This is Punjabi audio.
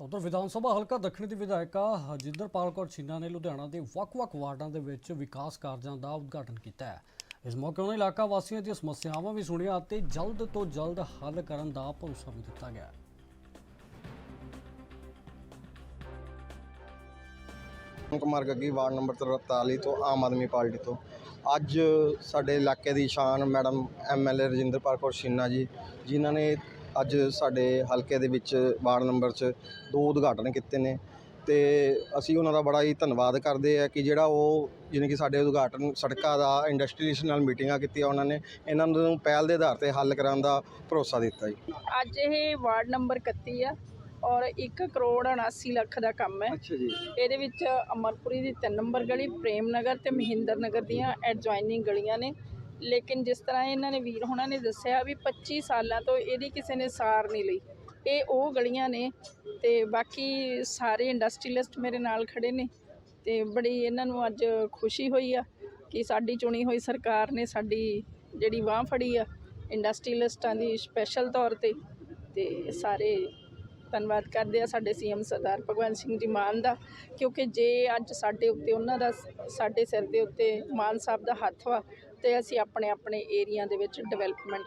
ਉਧਰ ਵਿਧਾਨ ਸਭਾ ਹਲਕਾ ਦੱਖਣੀ ਦੀ ਵਿਧਾਇਕਾ ਹਰਜਿੰਦਰਪਾਲ ਕੌਰ ਛੀਨਾ ਨੇ ਲੁਧਿਆਣਾ ਦੇ ਵੱਖ-ਵੱਖ ਵਾਰਡਾਂ ਦੇ ਵਿੱਚ ਵਿਕਾਸ ਕਾਰਜਾਂ ਦਾ ਉਦਘਾਟਨ ਕੀਤਾ ਹੈ। ਇਸ ਮੌਕੇ ਉਹਨਾਂ ਇਲਾਕਾ ਵਾਸੀਆਂ ਦੀਆਂ ਸਮੱਸਿਆਵਾਂ ਵੀ ਸੁਣੀਆਂ ਅਤੇ ਜਲਦ ਤੋਂ ਜਲਦ ਹੱਲ ਕਰਨ ਦਾ ਭਰੋਸਾ ਵੀ ਦਿੱਤਾ ਗਿਆ ਕੁਮਾਰ ਗੱਗੀ ਵਾਰਡ ਨੰਬਰ 43 ਤੋਂ ਆਮ ਆਦਮੀ ਪਾਰਟੀ ਤੋਂ। ਅੱਜ ਸਾਡੇ ਇਲਾਕੇ ਦੀ ਸ਼ਾਨ ਮੈਡਮ ਐਮਐਲਏ ਰਜਿੰਦਰਪਾਲ ਕੌਰ ਛੀਨਾ ਜੀ, ਜਿਨ੍ਹਾਂ ਨੇ ਅੱਜ ਸਾਡੇ ਹਲਕੇ ਦੇ ਵਿੱਚ ਵਾਰਡ ਨੰਬਰ 'ਚ ਦੋ ਉਦਘਾਟਨ ਕੀਤੇ ਨੇ ਤੇ ਅਸੀਂ ਉਹਨਾਂ ਦਾ ਬੜਾ ਹੀ ਧੰਨਵਾਦ ਕਰਦੇ ਆ ਕਿ ਜਿਹੜਾ ਉਹ ਜਿਵੇਂ ਕਿ ਸਾਡੇ ਉਦਘਾਟਨ ਸੜਕਾਂ ਦਾ ਇੰਡਸਟਰੀਜ਼ ਨਾਲ ਮੀਟਿੰਗਾਂ ਕੀਤੀਆਂ ਉਹਨਾਂ ਨੇ ਇਹਨਾਂ ਨੂੰ ਪਹਿਲ ਦੇ ਆਧਾਰ ਤੇ ਹੱਲ ਕਰਾਉਣ ਦਾ ਭਰੋਸਾ ਦਿੱਤਾ ਜੀ। ਅੱਜ ਇਹ ਵਾਰਡ ਨੰਬਰ 31 ਆ ਔਰ 1 ਕਰੋੜ 79 ਲੱਖ ਦਾ ਕੰਮ ਹੈ। ਅੱਛਾ ਜੀ। ਇਹਦੇ ਵਿੱਚ ਅਮਰਪੁਰੀ ਦੀ 3 ਨੰਬਰ ਗਲੀ ਪ੍ਰੇਮ ਨਗਰ ਤੇ ਮਹਿੰਦਰ ਨਗਰ ਦੀਆਂ ਐਡਜੋਇਨਿੰਗ ਗਲੀਆਂ ਨੇ। ਲੇਕਿਨ ਜਿਸ ਤਰ੍ਹਾਂ ਇਹਨਾਂ ਨੇ ਵੀਰ ਹੋਣਾ ਨੇ ਦੱਸਿਆ ਵੀ 25 ਸਾਲਾਂ ਤੋਂ ਇਹਦੀ ਕਿਸੇ ਨੇ ਸਾਰ ਨਹੀਂ ਲਈ। ਇਹ ਉਹ ਗਲੀਆਂ ਨੇ ਤੇ ਬਾਕੀ ਸਾਰੇ ਇੰਡਸਟਰੀਲਿਸਟ ਮੇਰੇ ਨਾਲ ਖੜੇ ਨੇ ਤੇ ਬੜੀ ਇਹਨਾਂ ਨੂੰ ਅੱਜ ਖੁਸ਼ੀ ਹੋਈ ਆ ਕਿ ਸਾਡੀ ਚੁਣੀ ਹੋਈ ਸਰਕਾਰ ਨੇ ਸਾਡੀ ਜਿਹੜੀ ਬਾਹ ਫੜੀ ਆ ਇੰਡਸਟਰੀਲਿਸਟਾਂ ਦੀ ਸਪੈਸ਼ਲ ਤੌਰ ਤੇ ਤੇ ਸਾਰੇ ਧੰਨਵਾਦ ਕਰਦੇ ਆ ਸਾਡੇ ਸੀਐਮ ਸਰਦਾਰ ਭਗਵੰਤ ਸਿੰਘ ਜੀ ਮਾਨ ਦਾ, ਕਿਉਂਕਿ ਜੇ ਅੱਜ ਸਾਡੇ ਉੱਤੇ ਉਹਨਾਂ ਦਾ ਸਾਡੇ ਸਿਰ ਦੇ ਉੱਤੇ ਮਾਨ ਸਾਹਿਬ ਦਾ ਹੱਥ ਵਾ ਤੇ ਅਸੀਂ ਆਪਣੇ ਆਪਣੇ ਏਰੀਆ ਦੇ ਵਿੱਚ ਡਿਵੈਲਪਮੈਂਟ